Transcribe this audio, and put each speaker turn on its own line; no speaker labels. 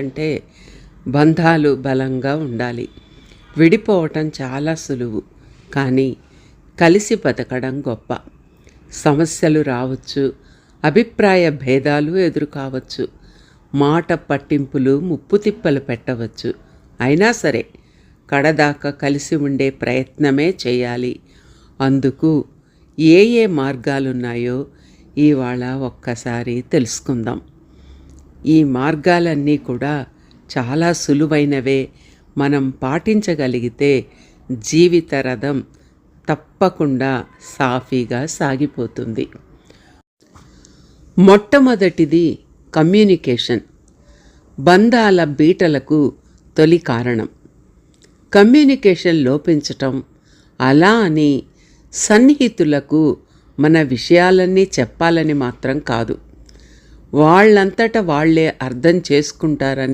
అంటే బంధాలు బలంగా ఉండాలి. విడిపోవటం చాలా సులువు కానీ కలిసి బతకడం గొప్ప. సమస్యలు రావచ్చు అభిప్రాయ భేదాలు ఎదురు కావచ్చు మాట పట్టింపులు ముప్పు తిప్పలు పెట్టవచ్చు. అయినా సరే కడదాకా కలిసి ఉండే ప్రయత్నమే చేయాలి. అందుకు ఏ ఏ మార్గాలున్నాయో ఇవాళ ఒక్కసారి తెలుసుకుందాం. ఈ మార్గాలన్నీ కూడా చాలా సులువైనవే. మనం పాటించగలిగితే జీవిత రథం తప్పకుండా సాఫీగా సాగిపోతుంది. మొట్టమొదటిది కమ్యూనికేషన్. బంధాల బీటలకు తొలి కారణం. కమ్యూనికేషన్ లోపించటం అలా అని సన్నిహితులకు మన విషయాలన్నీ చెప్పాలని మాత్రం కాదు. వాళ్ళంతట వాళ్ళే అర్థం చేసుకుంటారని